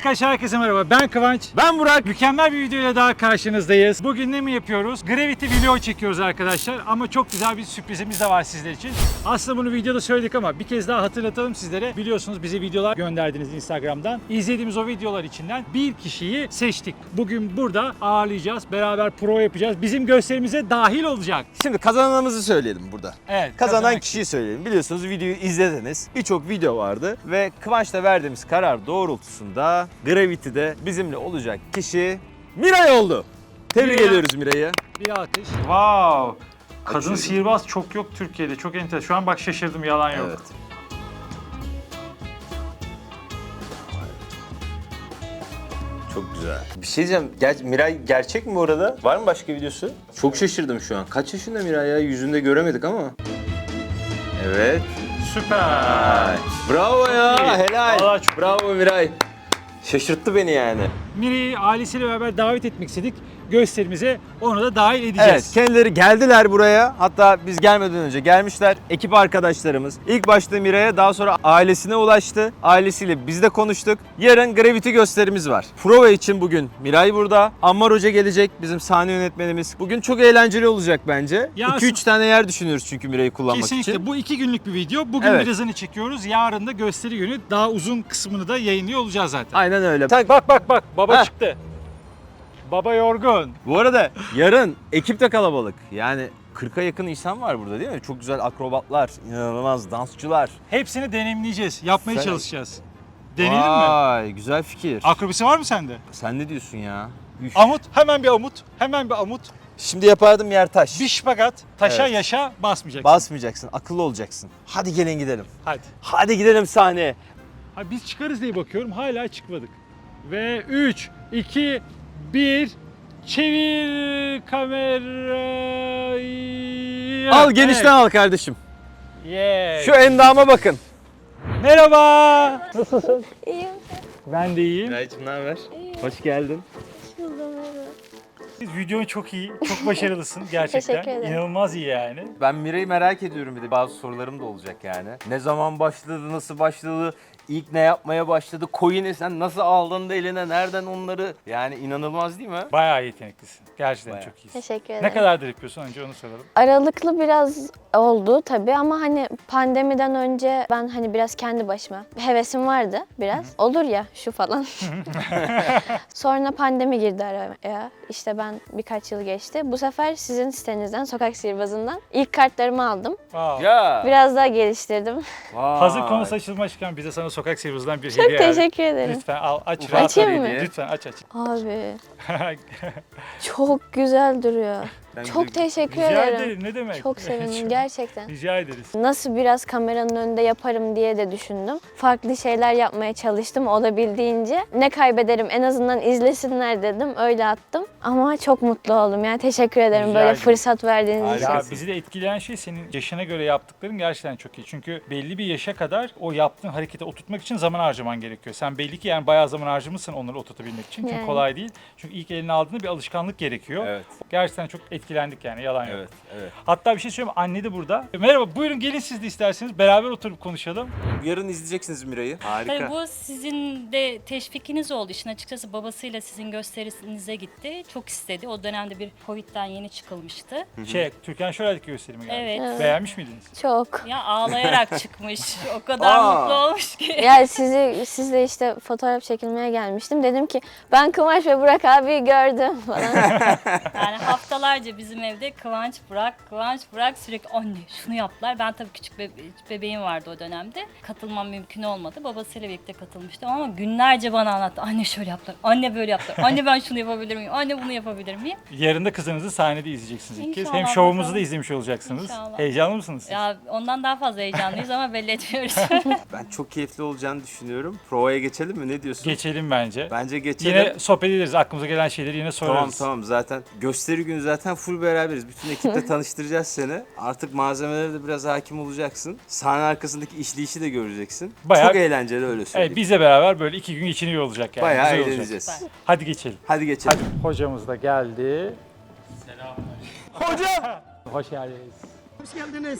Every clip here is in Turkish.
Arkadaşlar herkese merhaba. Ben Kıvanç. Ben Burak. Mükemmel bir videoyla daha karşınızdayız. Bugün ne mi yapıyoruz? Gravity video çekiyoruz arkadaşlar. Ama çok güzel bir sürprizimiz de var sizler için. Aslında bunu videoda söyledik ama bir kez daha hatırlatalım sizlere. Biliyorsunuz bize videolar gönderdiniz Instagram'dan. İzlediğimiz o videolar içinden bir kişiyi seçtik. Bugün burada ağırlayacağız. Beraber pro yapacağız. Bizim gösterimize dahil olacak. Şimdi kazananımızı söyleyelim burada. Evet. Kazanan kişiyi söyleyelim. Biliyorsunuz videoyu izlediniz. Birçok video vardı ve Kıvanç'la verdiğimiz karar doğrultusunda Gravity'de bizimle olacak kişi Miray oldu. Tebrik Miray. ediyoruz Miray'ı. Bir alkış. Wow. Kadın Açıyorum. sihirbaz çok yok Türkiye'de. Çok enteresan. Şu an bak şaşırdım yalan yok. Evet. Çok güzel. Bir şey diyeceğim. Ger- Miray gerçek mi bu arada? Var mı başka videosu? Çok şaşırdım şu an. Kaç yaşında Miray ya? Yüzünde göremedik ama. Evet. Süper. Bravo ya. Helal. Vallahi çok Bravo Miray. Şaşırttı beni yani. Mire'yi ailesiyle beraber davet etmek istedik. Gösterimize onu da dahil edeceğiz. Evet, kendileri geldiler buraya. Hatta biz gelmeden önce gelmişler. Ekip arkadaşlarımız. İlk başta Miray'a, daha sonra ailesine ulaştı. Ailesiyle biz de konuştuk. Yarın Gravity gösterimiz var. Prova için bugün Miray burada. Ammar Hoca gelecek, bizim sahne yönetmenimiz. Bugün çok eğlenceli olacak bence. Ya 2-3 tane yer düşünüyoruz çünkü Miray'ı kullanmak Kesinlikle. için. Bu iki günlük bir video. Bugün Evet. birazını çekiyoruz. Yarın da gösteri günü daha uzun kısmını da yayınlıyor olacağız zaten. Aynen öyle. Sen- Bak bak bak baba Heh. çıktı. Baba yorgun. Bu arada yarın ekip de kalabalık. Yani 40'a yakın insan var burada değil mi? Çok güzel akrobatlar, inanılmaz dansçılar. Hepsini deneyimleyeceğiz. Yapmaya Sen- çalışacağız. Deneyelim mi? Vay, güzel fikir. Akrobisi var mı sende? Sen ne diyorsun ya? Üf. Amut. Hemen bir amut. Hemen bir amut. Şimdi yapardım yer taş. Bir şpagat. Taşa Evet. yaşa basmayacaksın. Basmayacaksın, akıllı olacaksın. Hadi gelin gidelim. Hadi. Hadi gidelim sahneye. Ha, biz çıkarız diye bakıyorum. Hala çıkmadık. Ve 3, 2, 1. Çevir kamerayı. Al genişten al kardeşim. Evet. Şu endama bakın. Merhaba. Nasılsın? İyiyim. Ben de iyiyim. Miraycığım ne haber? Hoş geldin. Videon çok iyi. Çok başarılısın gerçekten. Teşekkür ederim. İnanılmaz iyi yani. Ben Miray'ı merak ediyorum bir de bazı sorularım da olacak yani. Ne zaman başladı, nasıl başladı, ilk ne yapmaya başladı, coin'i sen nasıl aldın da eline, nereden onları? Yani inanılmaz değil mi? Bayağı yeteneklisin. Gerçekten Bayağı. çok iyisin. Teşekkür ederim. Ne kadardır yapıyorsun önce onu soralım. Aralıklı biraz oldu tabii ama hani pandemiden önce ben hani biraz kendi başıma hevesim vardı biraz. Olur ya şu falan. Sonra pandemi girdi araya. İşte ben birkaç yıl geçti. Bu sefer sizin sitenizden, Sokak Sihirbazı'ndan ilk kartlarımı aldım. Wow. Ya. Biraz daha geliştirdim. Vay. Hazır konusu açılmışken bize sana sokak sihirbazından bir Çok hediye verdik. teşekkür ederim. Lütfen al aç Ufak rahat Açayım mı? Lütfen aç aç. Abi çok güzel duruyor. Ben Çok de- teşekkür Rica ederim. ederim ne demek. Çok sevindim gerçekten. Rica ederiz. Nasıl biraz kameranın önünde yaparım diye de düşündüm. Farklı şeyler yapmaya çalıştım olabildiğince. Ne kaybederim en azından izlesinler dedim. Öyle attım. Ama çok mutlu oldum. Yani teşekkür ederim Rica böyle ederim. fırsat verdiğiniz için. Ya bizi de etkileyen şey senin yaşına göre yaptıkların gerçekten çok iyi. Çünkü belli bir yaşa kadar o yaptığın hareketi oturtmak için zaman harcaman gerekiyor. Sen belli ki yani bayağı zaman harcamışsın onları oturtabilmek için. Çünkü Yani. kolay değil. Çünkü ilk eline aldığında bir alışkanlık gerekiyor. Evet, Gerçekten çok etkilendik yani yalan yok. evet, evet. Hatta bir şey söyleyeyim anne de burada. Merhaba buyurun gelin siz de isterseniz beraber oturup konuşalım. Yarın izleyeceksiniz Miray'ı. Harika. Tabii bu sizin de teşvikiniz oldu. İşin açıkçası babasıyla sizin gösterinize gitti. Çok istedi. O dönemde bir Covid'den yeni çıkılmıştı. Şey Türkan Şoray'daki gösterimi geldi. Evet. Beğenmiş miydiniz? Çok. Ya ağlayarak çıkmış. O kadar Aa. mutlu olmuş ki. Yani sizi sizle işte fotoğraf çekilmeye gelmiştim. Dedim ki ben Kıvanç ve Burak abi gördüm falan. Yani haftalarca bizim evde Kıvanç Burak, Kıvanç Burak sürekli anne şunu yaptılar. Ben tabii küçük bebe- bebeğim vardı o dönemde. Katılmam mümkün olmadı. Babasıyla birlikte katılmıştım ama günlerce bana anlattı. Anne şöyle yaptılar, anne böyle yaptılar, anne ben şunu yapabilir miyim, anne bunu yapabilir miyim? Yarın da kızınızı sahnede izleyeceksiniz ilk kez. Hem şovumuzu da izlemiş olacaksınız. İnşallah. Heyecanlı mısınız? siz? Ya ondan daha fazla heyecanlıyız ama belli etmiyoruz. Ben çok keyifli olacağını düşünüyorum. Provaya geçelim mi? Ne diyorsun? Geçelim bence. Bence geçelim. Yine sohbet ederiz. Aklımıza gelen şeyleri yine Tamam sorarız. tamam zaten gösteri günü zaten full beraberiz. Bütün ekiple tanıştıracağız seni. Artık malzemelere de biraz hakim olacaksın. Sahne arkasındaki işleyişi de göreceksin. Bayağı- Çok eğlenceli öyle söyleyeyim. Evet, bizle beraber böyle iki gün geçiniyor olacak yani. Bayağı Güzel olacak. eğleneceğiz. Hadi geçelim. Hadi geçelim. Hadi. Hocamız da geldi. Hocam! Hoş geldiniz.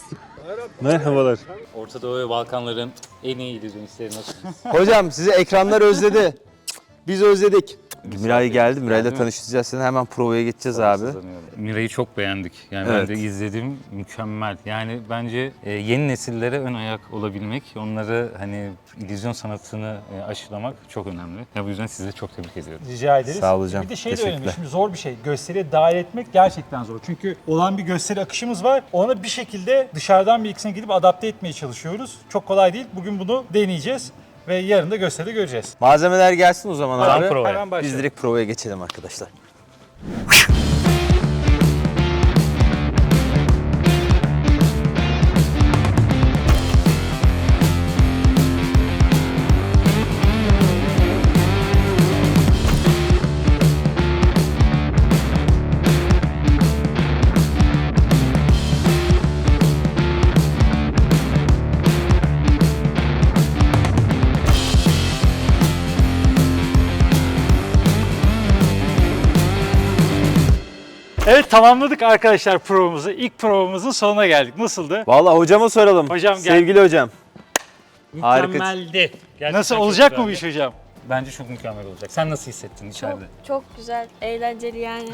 Merhabalar. Orta Doğu ve Balkanların en iyi illüzyonistleri nasılsınız? Hocam sizi ekranlar özledi. Biz özledik. Miray geldi. Miray'la tanıştıracağız seni. Hemen provaya geçeceğiz abi. Mira'yı çok beğendik. Yani Evet. ben de izledim. Mükemmel. Yani bence e, yeni nesillere ön ayak olabilmek, onları hani illüzyon sanatını e, aşılamak çok önemli. Ya bu yüzden sizi çok tebrik ediyorum. Rica ederiz. Sağ ol hocam. Bir de şey de önemli. Şimdi zor bir şey. Gösteriye dahil etmek gerçekten zor. Çünkü olan bir gösteri akışımız var. Ona bir şekilde dışarıdan bir ikisine gidip adapte etmeye çalışıyoruz. Çok kolay değil. Bugün bunu deneyeceğiz. Ve yarın da gösteride göreceğiz. Malzemeler gelsin o zaman Hemen abi. provaya. Hemen Biz direkt provaya geçelim arkadaşlar. Tamamladık arkadaşlar provamızı. İlk provamızın sonuna geldik. Nasıldı? Vallahi hocama soralım. Hocam gel. Sevgili hocam. Mükemmeldi. Gerçekten Nasıl çok olacak mı güzeldi. bu iş hocam? Bence çok mükemmel olacak. Sen nasıl hissettin Çok, içeride? çok güzel, eğlenceli yani.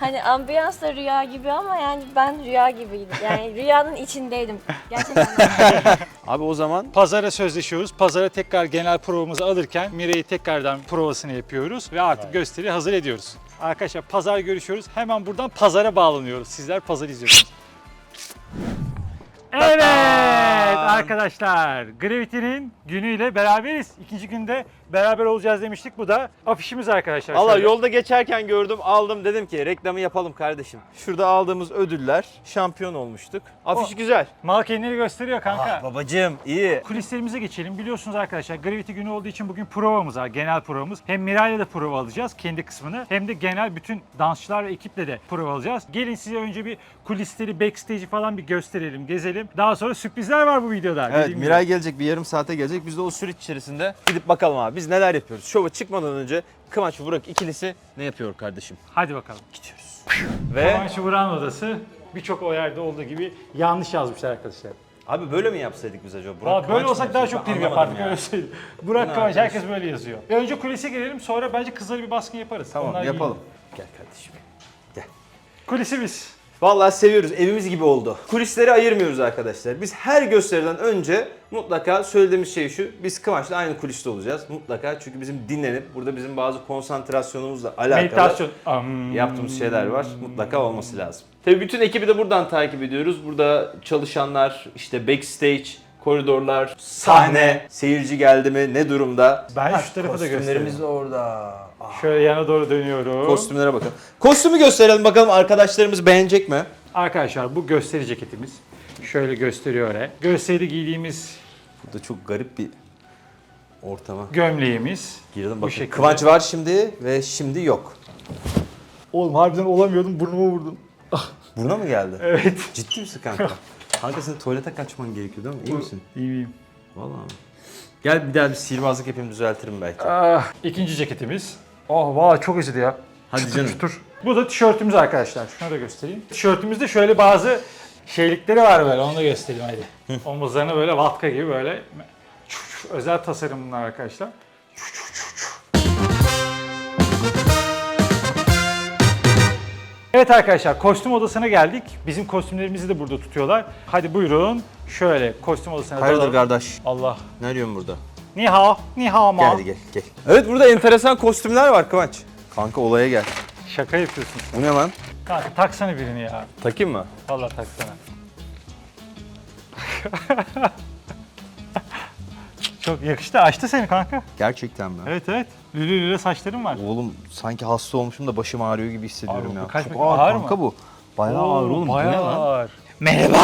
Hani ambiyans da rüya gibi ama yani ben rüya gibiydim. Yani rüyanın içindeydim. Gerçekten. Abi o zaman Pazara sözleşiyoruz. Pazara tekrar genel provamızı alırken Mire'yi tekrardan provasını yapıyoruz ve artık gösteriyi hazır ediyoruz. Arkadaşlar pazar görüşüyoruz. Hemen buradan pazara bağlanıyoruz. Sizler pazar izliyorsunuz. Evet arkadaşlar Gravity'nin günüyle beraberiz. İkinci günde beraber olacağız demiştik. Bu da afişimiz arkadaşlar. Allah Şöyle. yolda geçerken gördüm aldım dedim ki reklamı yapalım kardeşim. Şurada aldığımız ödüller şampiyon olmuştuk. Afiş O- güzel. Mal kendini gösteriyor kanka. Ah babacığım iyi. Kulislerimize geçelim. Biliyorsunuz arkadaşlar Gravity günü olduğu için bugün provamız var. Genel provamız. Hem Miray'la da prova alacağız kendi kısmını. Hem de genel bütün dansçılar ve ekiple de prova alacağız. Gelin size önce bir kulisleri, backstage'i falan bir gösterelim, gezelim. Daha sonra sürprizler var bu videoda. Evet dediğim gibi. Miray gelecek bir yarım saate gelecek. Biz de o süreç içerisinde gidip bakalım abi biz neler yapıyoruz. Şova çıkmadan önce Kıvanç ve Burak ikilisi ne yapıyor kardeşim? Hadi bakalım. Gidiyoruz. Ve Kıvanç Vuran odası birçok o yerde olduğu gibi yanlış yazmışlar arkadaşlar. abi böyle mi yapsaydık biz acaba? Burak Valla böyle Kıvanç mı olsak daha çok Ben prim anlamadım yapardık ya. öyle söyleyeyim. Burak Kıvanç herkes böyle yazıyor. E önce kulise girelim sonra bence kızları bir baskın yaparız. Tamam Onlar yapalım. iyi. Gel kardeşim. Kulisimiz. Vallahi seviyoruz. Evimiz gibi oldu. Kulisleri ayırmıyoruz arkadaşlar. Biz her gösteriden önce mutlaka söylediğimiz şey şu. Biz Kıvanç'la aynı kuliste olacağız. Mutlaka çünkü bizim dinlenip burada bizim bazı konsantrasyonumuzla alakalı Meditasyon. Am. yaptığımız şeyler var. Mutlaka olması lazım. Tabii bütün ekibi de buradan takip ediyoruz. Burada çalışanlar, işte backstage, koridorlar, sahne, seyirci geldi mi, ne durumda? Ben şu tarafa da göstereyim. Kostümlerimiz de orada. Ah, Şöyle yana doğru dönüyorum. Kostümlere bakalım. Kostümü gösterelim bakalım arkadaşlarımız beğenecek mi? Arkadaşlar bu gösteri ceketimiz. Şöyle gösteriyor öyle. Gösteri giydiğimiz Burada çok garip bir ortama gömleğimiz. girdim. Bu Bakın şekilde. Kıvanç var şimdi ve şimdi yok. Oğlum harbiden olamıyordum burnuma vurdum. Buna mı geldi? Evet. Ciddi misin kanka? kanka senin tuvalete kaçman gerekiyor değil mi? İyi misin? İyi miyim? Vallahi mi? Gel bir daha bir sihirbazlık yapayım düzeltirim belki. Ah, ikinci ceketimiz. Oh valla çok acıdı ya. Hadi Çıtır canım. çıtır. Bu da tişörtümüz arkadaşlar. Şunu da göstereyim. Tişörtümüzde şöyle bazı şeylikleri var böyle. Onu da göstereyim hadi. Omuzlarına böyle vatka gibi böyle özel tasarım bunlar arkadaşlar. Evet arkadaşlar kostüm odasına geldik. Bizim kostümlerimizi de burada tutuyorlar. Hadi buyurun. Şöyle kostüm odasına Hayırdır dalalım. kardeş? Allah. Ne arıyorsun burada? Ni hao, ni hao ma. Gel gel gel. Evet burada enteresan kostümler var Kıvanç. Kanka olaya gel. Şaka yapıyorsun. Bu ne lan? Kanka taksana birini ya. Takayım mı? Vallahi taksana. Çok yakıştı. Açtı seni kanka. Gerçekten mi? Evet evet. Lülü lülü saçların var. Oğlum sanki hasta olmuşum da başım ağrıyor gibi hissediyorum bu ya. kaç Çok bakayım, ağır, ağır kanka mı? bu. Bayağı ağır oğlum. Bu ne Bayağı lan? ağır. Merhaba.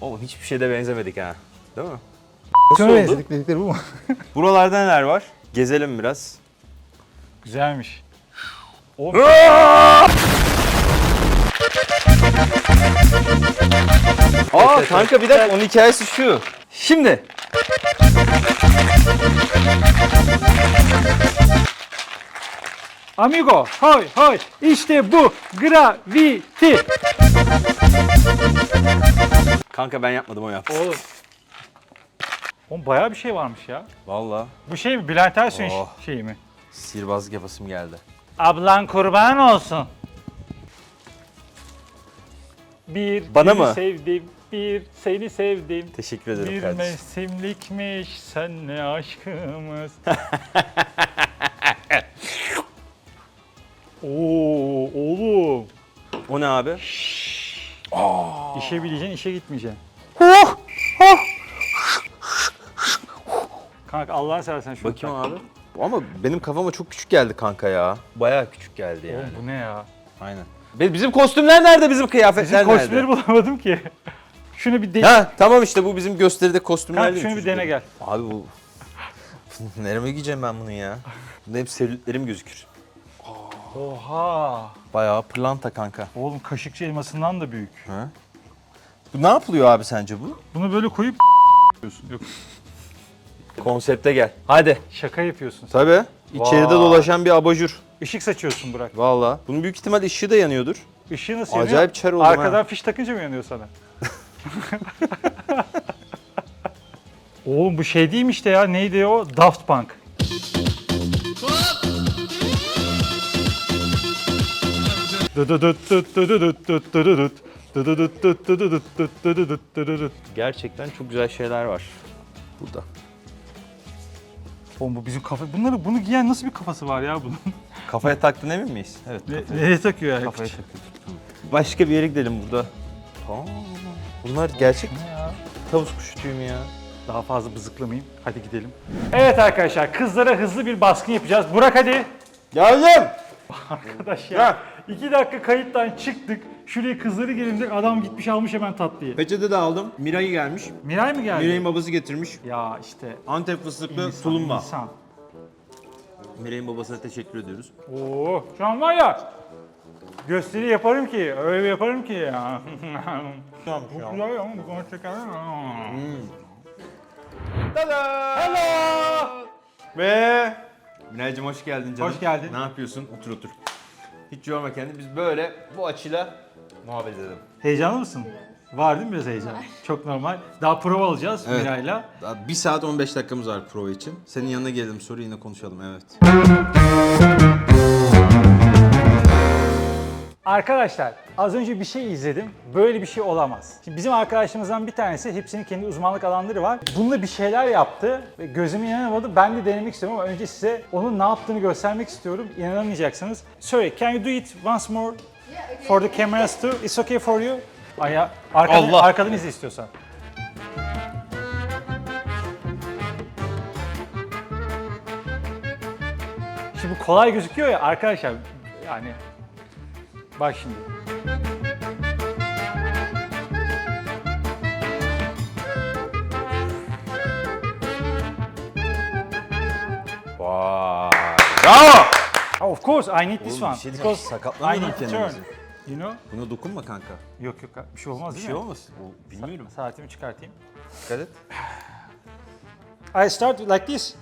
Oğlum hiçbir şeyde benzemedik ha. Değil mi? Nasıl oldu? dedikleri bu mu? Buralarda neler var? Gezelim biraz. Güzelmiş. O Aa kanka bir dakika onun hikayesi şu. Şimdi. Amigo, hoy hoy. İşte bu gravity. Kanka ben yapmadım o yaptı. Oğlum. Oğlum bayağı bir şey varmış ya. Valla Bu şey mi? Bülent Ersoy'un Oh. şeyi mi? sihirbazlık yapasım geldi. Ablan kurban olsun. Bir Bana seni mı? sevdim, bir seni sevdim. Teşekkür ederim Bir kardeşim. mevsimlikmiş senle aşkımız. Oo oğlum. O ne abi? İşe bileceksin, işe gitmeyeceksin. Kanka Allah'ını seversen şunu Bakayım tak. abi. Ama benim kafama çok küçük geldi kanka ya. Bayağı küçük geldi yani. Oğlum bu ne ya? Aynen. Be- Bizim kostümler nerede? Bizim kıyafetler Bizim kostümleri nerede? bulamadım ki. Şunu bir de Ha tamam işte bu bizim gösteride kostümler Kanka değil mi şunu bir dene çocukların? gel. Abi bu... Nereme giyeceğim ben bunu ya? Bunda hep selülitlerim gözükür. Oha. Bayağı pırlanta kanka. Oğlum kaşıkçı elmasından da büyük. Ha? Bu ne yapılıyor abi sence bu? Bunu böyle koyup yapıyorsun. Yok Konsepte gel. Hadi. şaka yapıyorsun. sen. Tabii. İçeride Vay. dolaşan bir abajur. Işık saçıyorsun Burak. Valla. Bunun büyük ihtimal ışığı da yanıyordur. Işığı nasıl yanıyor? Acayip çar oldum Arkadan ha. fiş takınca mı yanıyor sana? Oğlum bu şey değil mi işte ya? Neydi o? Daft Punk. Gerçekten çok güzel şeyler var burada. Oğlum bu bizim kafa... Bunları, bunu giyen nasıl bir kafası var ya bunun? Kafaya taktın emin miyiz? Evet. Ne, kafaya, nereye takıyor ya? kafaya taktık. Başka bir yere gidelim burada. Aa, bunlar gerçek tavus kuşu tüyü mü ya? Daha fazla bızıklamayayım. Hadi gidelim. Evet arkadaşlar kızlara hızlı bir baskın yapacağız. Burak hadi. Geldim. Arkadaş ya. İki dakika kayıttan çıktık. Şuraya kızları gelin dedik. Adam gitmiş almış hemen tatlıyı. Peçete de aldım. Miray gelmiş. Miray mı geldi? Miray'ın babası getirmiş. Ya işte Antep fıstıklı insan, tulumba. insan. Miray'ın babasına teşekkür ediyoruz. Oo, şu an var ya gösteri yaparım ki, öyle yaparım ki ya. Tamam Bu güzel ama bu kadar çeker mi? Tada! Hello! Ve Miray'cığım hoş geldin canım. Hoş geldin. Ne yapıyorsun? Otur otur. Hiç yorma kendini. Biz böyle bu açıyla muhabbet edelim. Heyecanlı mısın? Var değil mi biraz heyecan? Çok normal. Daha prova alacağız Evet. Miray'la. Daha 1 saat 15 dakikamız var prova için. Senin yanına gelelim sonra yine konuşalım evet. Arkadaşlar az önce bir şey izledim. Böyle bir şey olamaz. Şimdi bizim arkadaşımızdan bir tanesi hepsinin kendi uzmanlık alanları var. Bununla bir şeyler yaptı ve gözüme inanamadı. Ben de denemek istiyorum ama önce size onun ne yaptığını göstermek istiyorum. İnanamayacaksınız. Sorry, can you do it once more for the cameras too? It's okay for you? Aya, arkadan, Allah! arkadan izle istiyorsan. Şimdi bu kolay gözüküyor ya arkadaşlar yani bak şimdi. Vay. Bravo! Of course I need this Oğlum one. bir şey because I sakatlamayalım need to turn. kendimizi. You know? Buna dokunma kanka. Yok yok bir şey olmaz Bir değil şey mi? olmasın. O, bilmiyorum. Saatimi çıkartayım. Dikkat et. I start like this.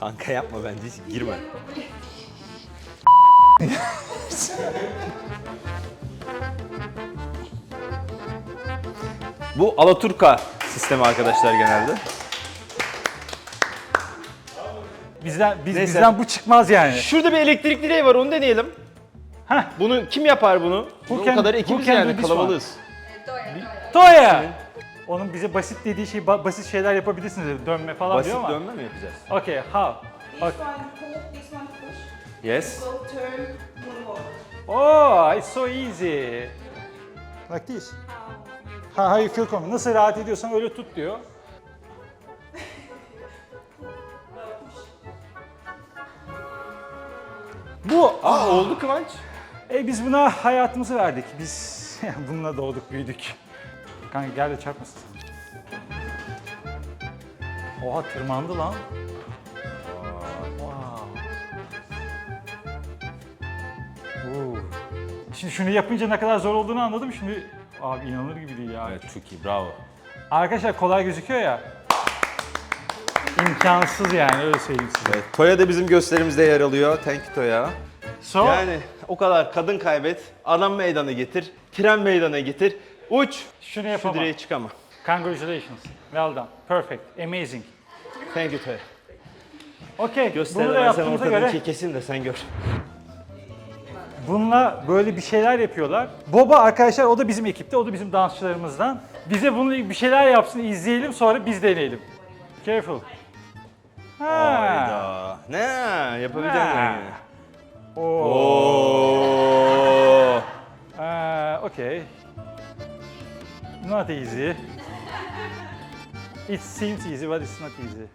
Kanka yapma bence hiç girme. Bu Alaturka sistemi arkadaşlar genelde. Bizden biz, Neyse. bizden bu çıkmaz yani. Şurada bir elektrik direği var onu deneyelim. Heh. Bunu kim yapar bunu? Who o can- kadar who ekibiz can do yani this kalabalığız. Toya. Onun bize basit dediği şey ba- basit şeyler yapabilirsiniz dedi. Dönme falan Basit diyor ama. dönme mi yapacağız? Okay, how? This Yes. So turn, one more. Oh, it's so easy. Like this. Ha, how you feel comfortable. Nasıl rahat ediyorsan öyle tut diyor. Bu Aa oldu Kıvanç. E biz buna hayatımızı verdik. Biz bununla doğduk, büyüdük. Kanka gel de çarpmasın. Oha tırmandı lan. Şimdi şunu yapınca ne kadar zor olduğunu anladım. Şimdi abi inanılır gibi değil ya. Evet çok iyi bravo. Arkadaşlar kolay gözüküyor ya. İmkansız yani öyle söyleyeyim size. Evet, Toya da bizim gösterimizde yer alıyor. Thank you Toya. So, Yani o kadar kadın kaybet, adam meydana getir, tren meydana getir. Uç. Şunu Şu yapamam. direğe çık ama. Congratulations. Well done. Perfect. Amazing. Thank you Tay. Okey. Göster Bunu da ben sen yaptığımıza ortadan göre ikiye kesin de sen gör. Bununla böyle bir şeyler yapıyorlar. Boba arkadaşlar o da bizim ekipte, o da bizim dansçılarımızdan. Bize bunu bir şeyler yapsın, izleyelim sonra biz deneyelim. Careful. Ha. Hayda. Ne? Yapabilecek Ha. misin? Oo. Oo. Okay. Not easy. It seems easy but it's not easy.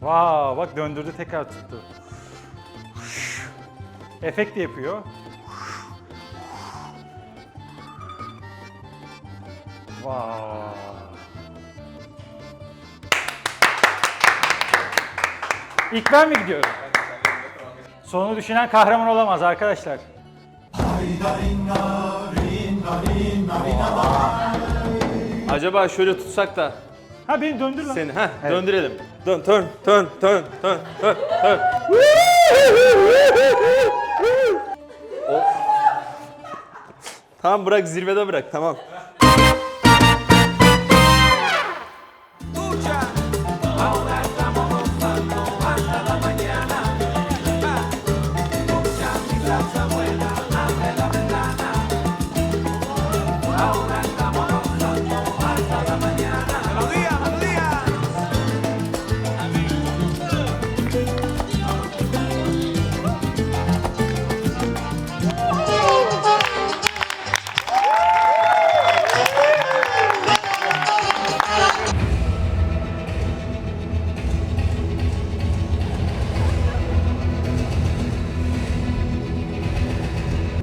Wow, bak döndürdü tekrar tuttu. Efekt de yapıyor. Wow. İlk ben mi gidiyorum? Sonu düşünen kahraman olamaz arkadaşlar. Acaba şöyle tutsak da Ha beni döndür lan. seni ha döndürelim. Dön, turn, turn, turn, turn, turn, turn. Tamam bırak zirvede bırak tamam.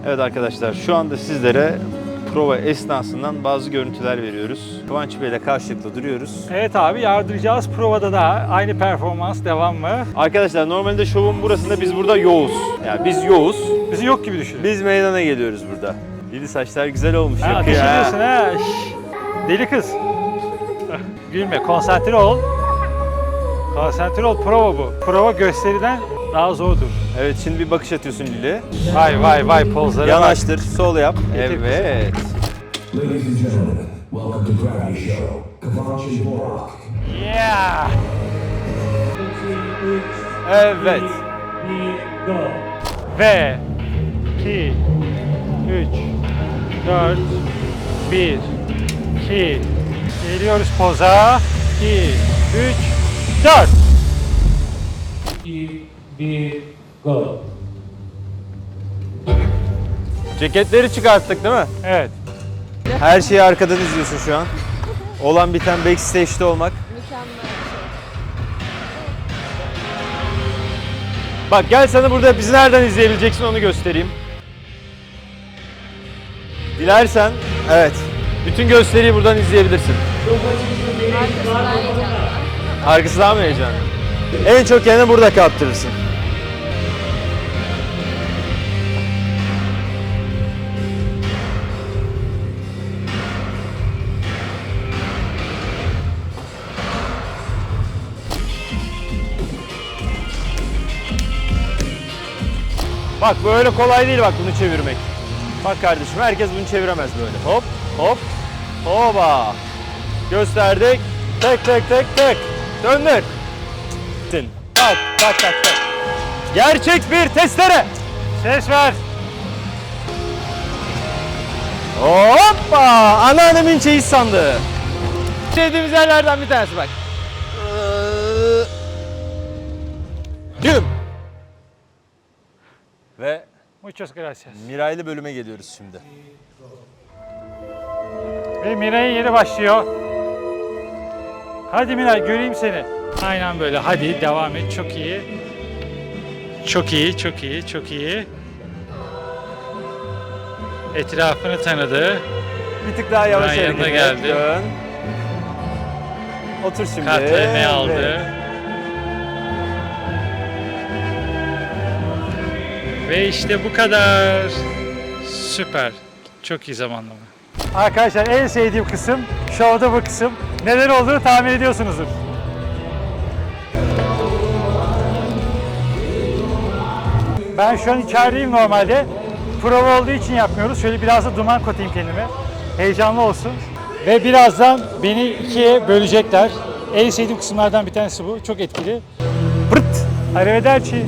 Evet arkadaşlar şu anda sizlere prova esnasından bazı görüntüler veriyoruz. Kıvanç Bey ile karşılıklı duruyoruz. Evet abi yardıracağız. Provada da aynı performans devam mı? Arkadaşlar normalde şovun burasında biz burada yoğuz. Yani biz yoğuz. Bizi yok gibi düşünün. Biz meydana geliyoruz burada. Yedi saçlar güzel olmuş. Ha, yakıyor ha. ediyorsun ha. Şş. Deli kız. Gülme, konsantre ol. Konsantre ol, prova bu. Prova gösteriden daha zordur. Evet şimdi bir bakış atıyorsun Lili. Vay vay vay pozlara bak. Yanaştır, sol yap. Evet. Ladies and gentlemen, welcome to Gravity Show. Kavanchi Borak. Yeah. Evet. Ve 2 3 4 1 2 Geliyoruz poza. 2 3 4 Ceketleri çıkarttık değil mi? Evet. Her şeyi arkadan izliyorsun şu an. Olan biten backstage'de olmak. Bak gel sana burada bizi nereden izleyebileceksin onu göstereyim. Dilersen evet. Bütün gösteriyi buradan izleyebilirsin. Arkası daha mı heyecanlı? En çok kendini burada kaptırırsın. Bak böyle kolay değil bak bunu çevirmek. Bak kardeşim herkes bunu çeviremez böyle. Hop hop hoba. Gösterdik. Tek tek tek tek. Döndür. Tak tak tak tak. Gerçek bir testere. Ses ver. Hoppa! Anneannemin çeyiz sandığı. Sevdiğimiz yerlerden bir tanesi bak. Güm. Muchas gracias. Miraylı bölüme geliyoruz şimdi. Ve Miray'ın yeri başlıyor. Hadi Miray göreyim seni. Aynen böyle. Hadi devam et. Çok iyi. Çok iyi, çok iyi, çok iyi. Etrafını tanıdı. Bir tık daha yavaş hareket yanına et. geldim. Dön. Otur şimdi. KTM aldı. Evet. Ve işte bu kadar. Süper. Çok iyi zamanlama. Arkadaşlar en sevdiğim kısım, şovda bu kısım. Neler olduğunu tahmin ediyorsunuzdur. Ben şu an içerideyim normalde. prova olduğu için yapmıyoruz. Şöyle biraz da duman katayım kendime. Heyecanlı olsun. Ve birazdan beni ikiye bölecekler. En sevdiğim kısımlardan bir tanesi bu. Çok etkili. Pırt! Arrivederci.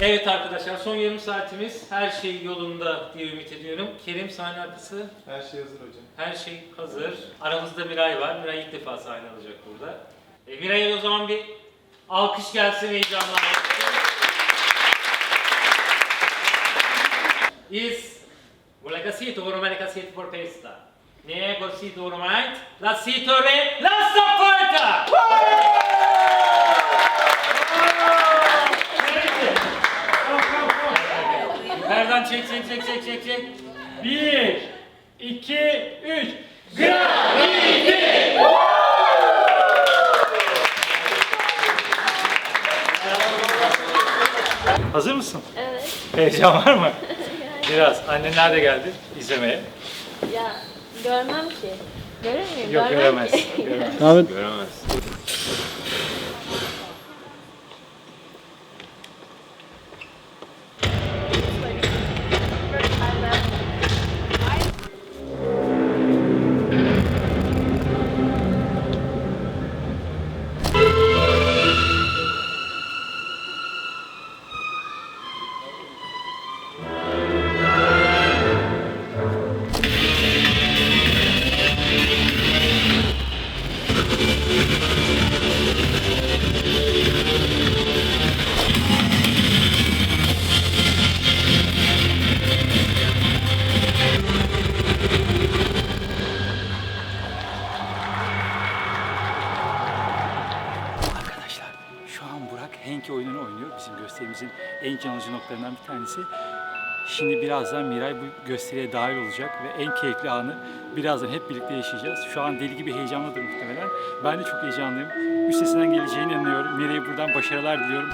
Evet arkadaşlar son yarım saatimiz her şey yolunda diye ümit ediyorum. Kerim sahne arkası. Her şey hazır hocam. Her şey hazır. Aramızda Miray var. Miray ilk defa sahne alacak burada. E, Miray'a o zaman bir alkış gelsin heyecanla. Is Vuole casito ormai casito por festa. Ne cosito ormai la sitore la staffarta! Nereden çek çek çek çek çek çek. Bir, iki, üç. Hazır mısın? Evet. Heyecan var mı? Biraz. Annenler de geldi izlemeye. Ya görmem ki. Görür müyüm? Yok göremez. ki. göremez. Gösteriye dahil olacak ve en keyifli anı birazdan hep birlikte yaşayacağız. Şu an deli gibi heyecanlıdır muhtemelen. Ben de çok heyecanlıyım. Üstesinden geleceğine inanıyorum. Miray'a buradan başarılar diliyorum.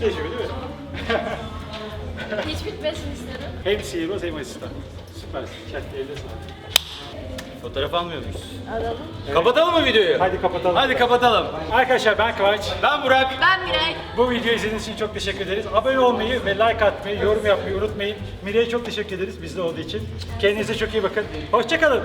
Tecrübe değil mi? Hiç bitmesin istedim. Hem sihirbaz hem asistan. Süpersin. Kendi eline sağlık. Fotoğraf almıyor muyuz? Alalım. Kapatalım mı videoyu? Hadi kapatalım. Hadi kapatalım. Arkadaşlar ben Kıvanç. Ben Burak. Ben Miray. Bu videoyu izlediğiniz için çok teşekkür ederiz. Abone olmayı ve like atmayı, yorum yapmayı unutmayın. Mire'ye çok teşekkür ederiz bizde olduğu için. Kendinize çok iyi bakın. Hoşçakalın.